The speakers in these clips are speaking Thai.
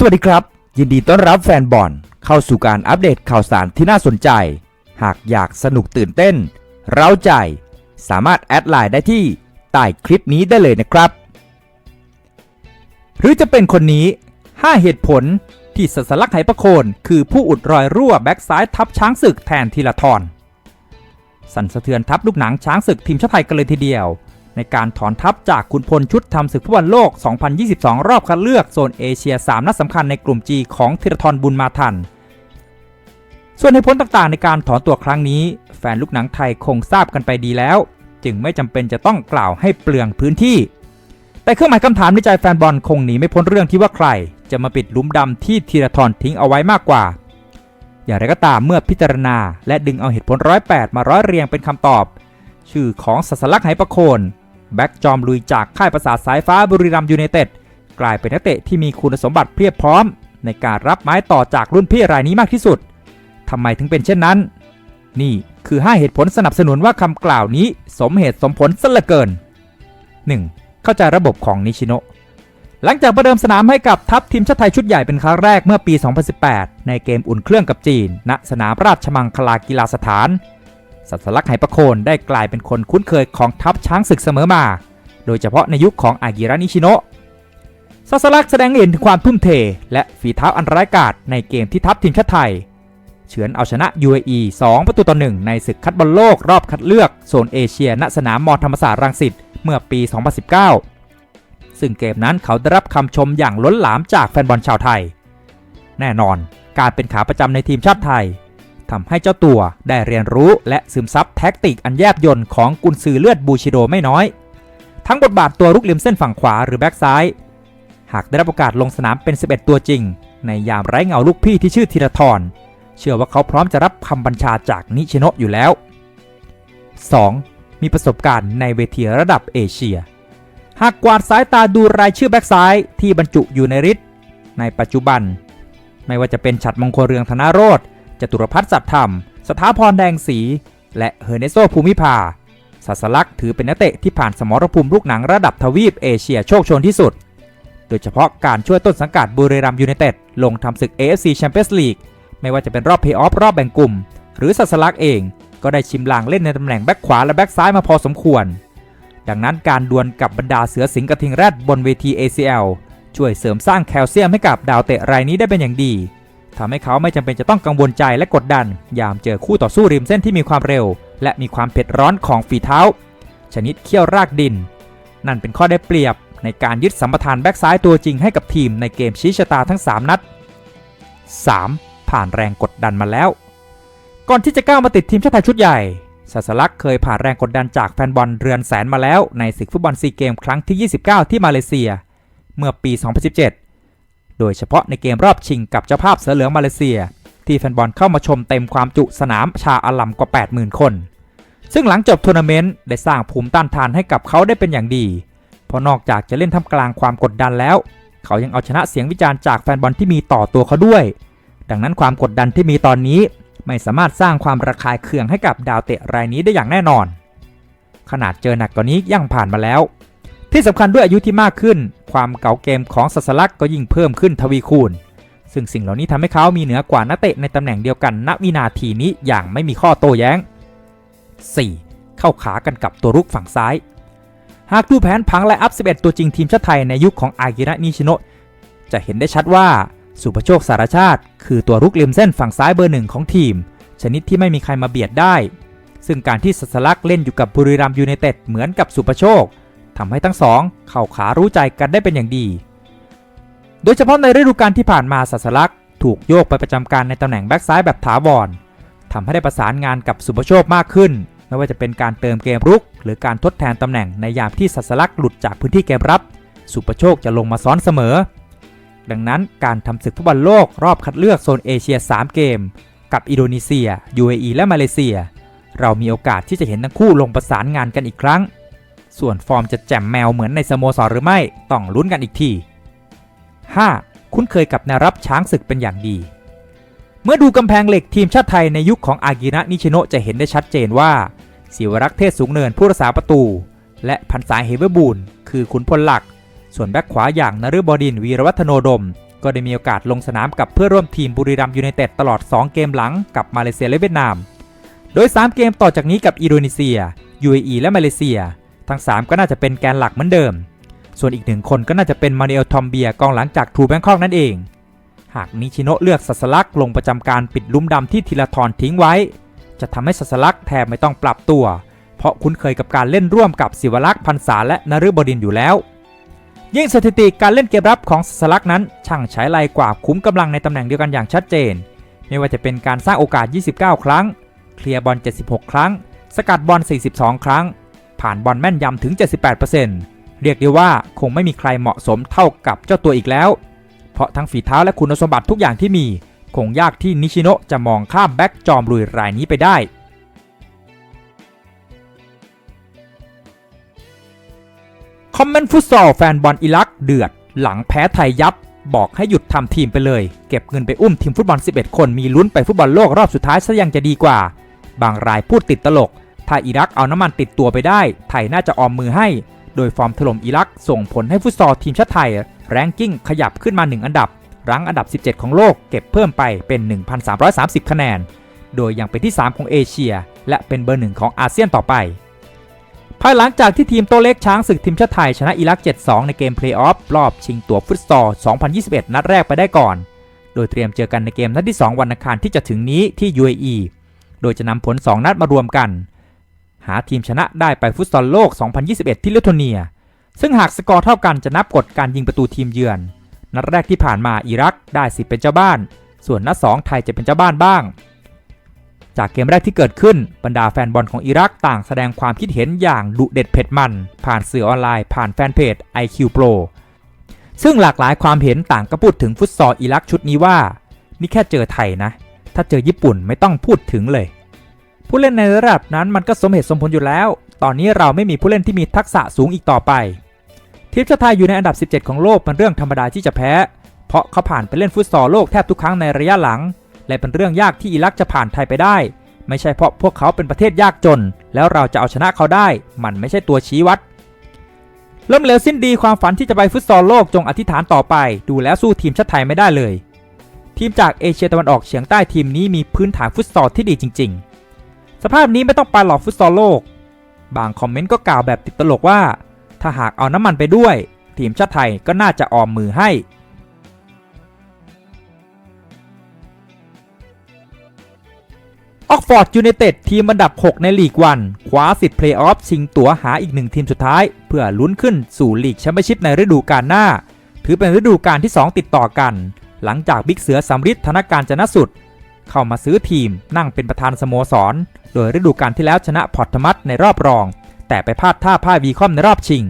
สวัสดีครับ ยินดีต้อนรับแฟนบอลเข้าสู่การอัปเดตข่าวสารที่น่าสนใจ หากอยากสนุกตื่นเต้น เร้าใจ สามารถแอดไลน์ได้ที่ใต้คลิปนี้ได้เลยนะครับ หรือจะเป็นคนนี้ 5 เหตุผลที่สัสลักไหประโคน คือผู้อุดรอยรั่วแบ็กซ้ายทับช้างศึกแทนทีละทรสั่นสะเทือนทัพลูกหนังช้างศึกทีมชาติไทยกันเลยทีเดียว ในการถอนทัพจากขุนพลชุดทำศึกฟุตบอลโลก 2022 รอบคัดเลือกโซนเอเชีย 3 นัดสำคัญในกลุ่ม G ของธีรทรบุญมาทัน ส่วนเหตุผลต่างๆ ในการถอนตัวครั้งนี้ แฟนลูกหนังไทยคงทราบกันไปดีแล้ว จึงไม่จำเป็นจะต้องกล่าวให้เปลืองพื้นที่ แต่เครื่องหมายคำถามในใจแฟนบอลคงหนีไม่พ้นเรื่องที่ว่าใคร จะมาปิดลุมดำที่ธีรทรทิ้งเอาไว้มากกว่า อย่างไรก็ตามเมื่อพิจารณา และดึงเอาเหตุผลร้อยแปดมาร้อยเรียงเป็นคำตอบ ชื่อของสัสลักไหประโคน แบ็กจอมลุยจากค่ายประสาทสายฟ้าบุรีรัมยูไนเต็ดกลายเป็นนักเตะที่มีคุณสมบัติเพียบพร้อม ในการรับไม้ต่อจากรุ่นพี่รายนี้มากที่สุดทำไมถึงเป็นเช่นนั้น นี่คือ 5 เหตุผลสนับสนุนว่าคำกล่าวนี้สมเหตุสมผลซะเหลือเกิน 1. เข้าใจระบบของนิชิโนหลังจากประเดิมสนามให้กับทัพทีมชาติไทยชุดใหญ่เป็นครั้งแรกเมื่อปี 2018 ในเกมอุ่นเครื่องกับจีน ณ สนามราชมังคลากีฬาสถาน สัสลักษ์ไหประโคนได้กลายเป็นคนคุ้นเคยของทัพช้างศึกเสมอมา โดยเฉพาะในยุคของอากิระนิชิโนะสัสลักษ์แสดงเห็นถึงความทุ่มเท และฝีเท้าอันร้ายกาจในเกมที่ทัพทีมชาติไทย เฉือนเอาชนะ UAE 2 ประตูต่อ1ในศึกคัดบอลโลกรอบคัดเลือกโซนเอเชียณสนามมอธรรมศาสตร์รังสิตเมื่อปี 2019 ซึ่งเกมนั้นเขาได้รับคำชมอย่างล้นหลามจากแฟนบอลชาวไทย แน่นอน การเป็นขาประจำในทีมชาติไทย ทำให้เจ้าตัวได้เรียนรู้และซึมซับแท็กติกอันแยบยนต์ของกุนซือเลือดบูชิโดไม่น้อย ทั้งบทบาทตัวรุกริมเส้นฝั่งขวาหรือแบ็กซ้าย หากได้รับโอกาสลงสนามเป็น 11 ตัวจริง ในยามไร้เงาลูกพี่ที่ชื่อธีรทรเชื่อว่าเขาพร้อมจะรับคำบัญชาจากนิชิโนะอยู่แล้ว 2. มีประสบการณ์ในเวทีระดับเอเชีย หากกวาดสายตาดูรายชื่อแบ็กซ้ายที่บรรจุอยู่ในริดในปัจจุบัน ไม่ว่าจะเป็นฉัดมงคลเรืองธนาโรธ จตุรพัฒน์สัตย์ธรรม สถาพรแดงศรีและเฮอร์เนโซภูมิภาสัสลักถือเป็นนักเตะที่ผ่านสมรภูมิลูกหนังระดับทวีปเอเชียโชคชนที่สุด โดยเฉพาะการช่วยต้นสังกัดบุรีรัมยูไนเต็ดลงทำศึก AFC Champions League ไม่ว่าจะเป็นรอบเพย์ออฟรอบแบ่งกลุ่ม หรือสัสลักเองก็ได้ชิมลางเล่นในตำแหน่งแบ็คขวาและแบ็คซ้ายมาพอสมควร ดังนั้นการดวลกับบรรดาเสือสิงกระทิงแรดบนเวที ACL ช่วยเสริมสร้างแคลเซียมให้กับดาวเตะรายนี้ได้เป็นอย่างดี ทำให้เขาไม่จำเป็นจะต้องกังวลใจและกดดัน ยามเจอคู่ต่อสู้ริมเส้นที่มีความเร็ว และมีความเผ็ดร้อนของฝีเท้า ชนิดเขี้ยวรากดิน นั่นเป็นข้อได้เปรียบในการยึดสัมปทานแบ็กซ้ายตัวจริงให้กับทีมในเกมชี้ชะตาทั้ง 3 นัด 3. ผ่านแรงกดดันมาแล้ว ก่อนที่จะก้าวมาติดทีมชาติไทยชุดใหญ่สัสลักเคยผ่านแรงกดดันจากแฟนบอลเรือนแสนมาแล้วในศึกฟุตบอลซีเกมครั้งที่ 29 ที่มาเลเซีย เมื่อปี 2017 โดยเฉพาะในเกมรอบชิงกับเจ้าภาพเสือเหลืองมาเลเซีย ที่แฟนบอลเข้ามาชมเต็มความจุสนามชาอาลัมกว่า 80,000 คน ซึ่งหลังจบทัวร์นาเมนต์ได้สร้างภูมิต้านทานให้กับเขาได้เป็นอย่างดี เพราะนอกจากจะเล่นท่ามกลางความกดดันแล้ว เขายังเอาชนะเสียงวิจารณ์จากแฟนบอลที่มีต่อตัวเขาด้วย ดังนั้นความกดดันที่มีตอนนี้ไม่สามารถสร้างความระคายเคืองให้กับดาวเตะรายนี้ได้อย่างแน่นอน ขนาดเจอหนักกว่านี้ยังผ่านมาแล้ว ที่สำคัญด้วยอายุที่มากขึ้น ความเก่าเกมของสัสลักก็ยิ่งเพิ่มขึ้นทวีคูณ ซึ่งสิ่งเหล่านี้ทำให้เขามีเหนือกว่านักเตะในตำแหน่งเดียวกันณวินาทีนี้อย่างไม่มีข้อโต้แย้ง 4. เข้าขากันกับตัวรุกฝั่งซ้าย หากดูแผนผังและอัพ 11 ตัวจริงทีมชาติไทยในยุคของอากิระนิชิโนะจะเห็นได้ชัดว่าสุภโชคสารชาติ คือตัวรุกริมเส้นฝั่งซ้ายเบอร์หนึ่งของทีม ชนิดที่ไม่มีใครมาเบียดได้ ซึ่งการที่สัสลักเล่นอยู่กับบุรีรัมย์ยูไนเต็ดเหมือนกับสุภโชค ทำให้ทั้งสองเข้าขารู้ใจกันได้เป็นอย่างดี โดยเฉพาะในฤดูกาลที่ผ่านมาสัสลักถูกโยกไปประจำการในตำแหน่งแบ็กซ้ายแบบถาวรทำให้ได้ประสานงานกับสุภโชคมากขึ้น ไม่ว่าจะเป็นการเติมเกมรุก หรือการทดแทนตำแหน่งในยามที่สัสลักหลุดจากพื้นที่เกมรับ สุภโชคจะลงมาซ้อนเสมอ ดังนั้นการทำศึกฟุตบอลโลกรอบคัดเลือกโซนเอเชีย 3 เกม กับอินโดนีเซีย UAE และมาเลเซีย เรามีโอกาสที่จะเห็นทั้งคู่ลงประสานงานกันอีกครั้ง ส่วนฟอร์มจะแจ่มแมวเหมือนในสโมสรหรือไม่ต้องลุ้นกันอีกที 5. คุ้นเคยกับแนวรับช้างศึกเป็นอย่างดี เมื่อดูกำแพงเหล็กทีมชาติไทยในยุคของอากิระนิชิโนะจะเห็นได้ชัดเจนว่าศิวรักษ์เทศสูงเนินผู้รักษาประตู และพันสายเฮเวอร์บูลคือขุนพลหลัก ส่วนแบ็คขวาอย่างนฤบดินวีรวัฒโนดม ก็ได้มีโอกาสลงสนามกับเพื่อร่วมทีมบุรีรัมย์ยูไนเต็ดตลอด 2 เกมหลังกับมาเลเซียและเวียดนาม โดย 3 เกมต่อจากนี้กับอินโดนีเซีย UAE และมาเลเซีย ทั้ง 3 ก็น่าจะเป็นแกนหลักเหมือนเดิม ส่วนอีกหนึ่งคนก็น่าจะเป็นมาเนลทอมเบียกองหลังจากทรูแบงคอกนั่นเอง หากนิชิโนเลือกสัสลักลงประจำการปิดลุ่มดำที่ธีรทรทิ้งไว้ จะทำให้สัสลักแทบไม่ต้องปรับตัว เพราะคุ้นเคยกับการเล่นร่วมกับศิวลักษ์พันษาและนฤบดินอยู่แล้ว ยิ่งสถิติการเล่นเกมรับของสัสลักนั้น ช่างใช้ไรกว่าคุ้มกำลังในตำแหน่งเดียวกันอย่างชัดเจน ไม่ว่าจะเป็นการสร้างโอกาส 29 ครั้ง เคลียร์บอล 76 ครั้ง สกัดบอล 42 ครั้ง ผ่านบอลแม่นยำถึง 78%เรียกได้ว่าคงไม่มีใครเหมาะสมเท่ากับเจ้าตัวอีกแล้ว เพราะทั้งฝีเท้าและคุณสมบัติทุกอย่างที่มี คงยากที่นิชิโนะจะมองข้ามแบ็กจอมลุยรายนี้ไปได้คอมเมนต์ฟุตซอลแฟนบอลอิรักเดือด หลังแพ้ไทยยับ บอกให้หยุดทำทีมไปเลย เก็บเงินไปอุ้มทีมฟุตบอล 11 คนมีลุ้นไปฟุตบอลโลกรอบสุดท้ายซะยังจะดีกว่า บางรายพูดติดตลก ถ้าอิรักเอาน้ำมันติดตัวไปได้ ไทยน่าจะออมมือให้ โดยฟอร์มถล่มอิรักส่งผลให้ฟุตซอลทีมชาติไทย แรงกิ้งขยับขึ้นมา 1 อันดับ รั้งอันดับ 17 ของโลกเก็บเพิ่มไปเป็น 1,330 คะแนน โดยยังเป็นที่ 3 ของเอเชีย และเป็นเบอร์หนึ่งของอาเซียนต่อไป ภายหลังจากที่ทีมโตเล็กช้างศึกทีมชาติไทยชนะอิรัก 7-2 ในเกมเพลย์ออฟรอบชิงตั๋วฟุตซอล 2021 นัดแรกไปได้ก่อน โดยเตรียมเจอกันในเกมนัดที่ 2 วันอังคารที่จะถึงนี้ที่ UAE โดยจะนำผล 2 นัดมารวมกัน หาทีมชนะได้ไปฟุตซอลโลก 2021 ที่ลิทัวเนีย ซึ่งหากสกอร์เท่ากันจะนับกฎการยิงประตูทีมเยือน นัดแรกที่ผ่านมาอิรักได้สิทธิ์เป็นเจ้าบ้าน ส่วนนัด2ไทยจะเป็นเจ้าบ้านบ้าง จากเกมแรกที่เกิดขึ้นบรรดาแฟนบอลของอิรักต่างแสดงความคิดเห็นอย่างดุเด็ดเผ็ดมัน ผ่านสื่อออนไลน์ผ่านแฟนเพจ IQ Pro ซึ่งหลากหลายความเห็นต่างก็พูดถึงฟุตซอลอิรักชุดนี้ว่า นี่แค่เจอไทยนะ ถ้าเจอญี่ปุ่นไม่ต้องพูดถึงเลย ผู้เล่นในระดับนั้นมันก็สมเหตุสมผลอยู่แล้ว ตอนนี้เราไม่มีผู้เล่นที่มีทักษะสูงอีกต่อไป ทีมชาติไทยอยู่ในอันดับ 17 ของโลกเป็นเรื่องธรรมดาที่จะแพ้ เพราะเขาผ่านไปเล่นฟุตซอลโลกแทบทุกครั้งในระยะหลัง และเป็นเรื่องยากที่อิรักจะผ่านไทยไปได้ ไม่ใช่เพราะพวกเขาเป็นประเทศยากจน แล้วเราจะเอาชนะเขาได้ มันไม่ใช่ตัวชี้วัดล้มเหลวสิ้นดีความฝันที่จะไปฟุตซอลโลกจงอธิษฐานต่อไป ดูแล้วสู้ทีมชาติไทยไม่ได้เลย ทีมจากเอเชียตะวันออกเฉียงใต้ทีมนี้มีพื้นฐานฟุตซอลที่ดีจริง ๆ สภาพนี้ไม่ต้องไปหลอกฟุตซอลโลก บางคอมเมนต์ก็กล่าวแบบติดตลกว่า ถ้าหากเอาน้ำมันไปด้วย ทีมชาติไทยก็น่าจะออมมือให้ ออกฟอร์ดยูไนเต็ดทีมอันดับ 6 ในลีกวันคว้าสิทธิ์เพลย์ออฟชิงตั๋วหาอีกหนึ่งทีมสุดท้าย เพื่อลุ้นขึ้นสู่ลีกแชมเปี้ยนชิพในฤดูกาลหน้า ถือเป็นฤดูกาลที่ 2 ติดต่อกัน หลังจากบิ๊กเสือสำริดธนการจนสุด เข้ามาซื้อทีมนั่งเป็นประธานสโมสร โดยฤดูกาลที่แล้วชนะพอร์ตมัสในรอบรอง แต่ไปพลาดท่าพ่ายวีคอมในรอบชิง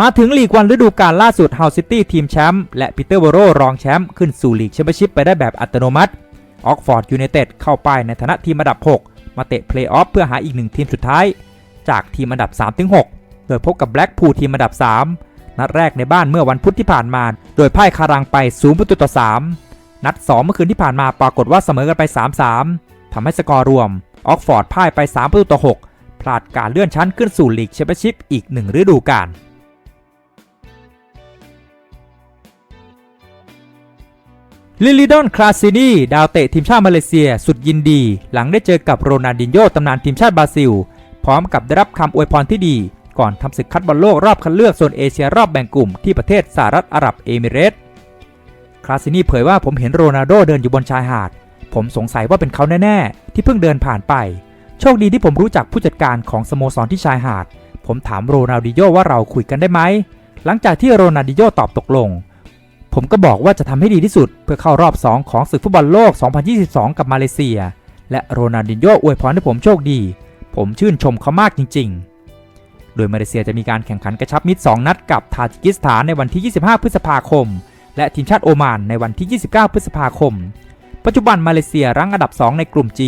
มาถึงลีกวันฤดูกาลล่าสุดเฮาซิตี้ทีมแชมป์และปีเตอร์โบโรรองแชมป์ขึ้นสู่ลีกแชมเปี้ยนชิพไปได้แบบอัตโนมัติออกฟอร์ดยูไนเต็ดเข้าไปในฐานะทีมอันดับ 6 มาเตะเพลย์ออฟเพื่อหาอีกหนึ่งทีมสุดท้าย จากทีมอันดับ 3-6 โดยพบกับแบล็กพูลทีมอันดับ 3 นัดแรกในบ้านเมื่อวันพุธที่ผ่านมา โดยพ่ายคารังไป 0 ประตูต่อ 3 นัด 2 เมื่อคืนที่ผ่านมาปรากฏว่าเสมอกันไป 3-3ทำให้สกอร์รวม ออกฟอร์ดพ่ายไป 3 ประตูต่อ 6 พลาดการเลื่อนชั้นขึ้นสู่ลีกแชมเปี้ยนชิพอีกหนึ่งฤดูกาลลิลิดอน คลาซินีดาวเตะทีมชาติมาเลเซียสุดยินดี หลังได้เจอกับโรนัลดินโญ่ตำนานทีมชาติบราซิล พร้อมกับได้รับคำอวยพรที่ดี ก่อนทำศึกคัดบอลโลกรอบคัดเลือกโซนเอเชียรอบแบ่งกลุ่มที่ประเทศสหรัฐอาหรับเอมิเรตส์ คลาซินีเผยว่าผมเห็นโรนัลโดเดินอยู่บนชายหาด ผมสงสัยว่าเป็นเขาแน่ๆ ที่เพิ่งเดินผ่านไป โชคดีที่ผมรู้จักผู้จัดการของสโมสรที่ชายหาด ผมถามโรนัลดิโญ่ว่าเราคุยกันได้ไหม หลังจากที่โรนัลดิโญ่ตอบตกลง ผมก็บอกว่าจะทำให้ดีที่สุด เพื่อเข้ารอบ 2 ของศึกฟุตบอลโลก 2022 กับมาเลเซีย และโรนัลดิโญ่อวยพรให้ผมโชคดี ผมชื่นชมเขามากจริง ๆโดยมาเลเซียจะมีการแข่งขันกระชับมิตร 2 นัดกับทาจิกิสถานในวันที่ 25 พฤษภาคม และทีมชาติโอมานในวันที่ 29 พฤษภาคม ปัจจุบันมาเลเซียรั้งอันดับ 2 ในกลุ่ม G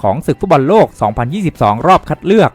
ของศึกฟุตบอลโลก 2022 รอบคัดเลือก